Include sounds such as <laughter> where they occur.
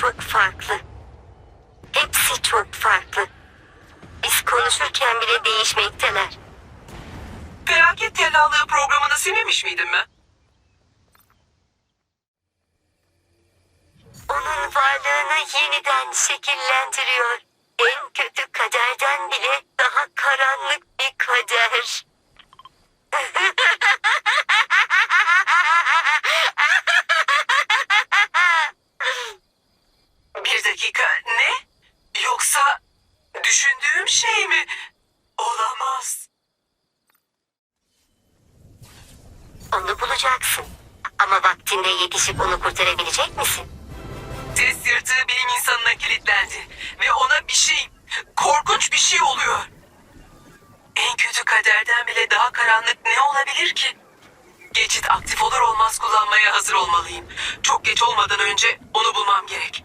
çok farklı. Hepsi çok farklı. Biz konuşurken bile değişmekteler. Felaket tellallığı programını silmemiş miydin mi? Onun varlığını yeniden şekillendiriyor. En kötü kaderden bile daha karanlık bir kader. <laughs> dakika ne? Yoksa düşündüğüm şey mi? Olamaz. Onu bulacaksın. Ama vaktinde yetişip onu kurtarabilecek misin? Test yırtığı bilim insanına kilitlendi. Ve ona bir şey, korkunç bir şey oluyor. En kötü kaderden bile daha karanlık ne olabilir ki? Geçit aktif olur olmaz kullanmaya hazır olmalıyım. Çok geç olmadan önce onu bulmam gerek.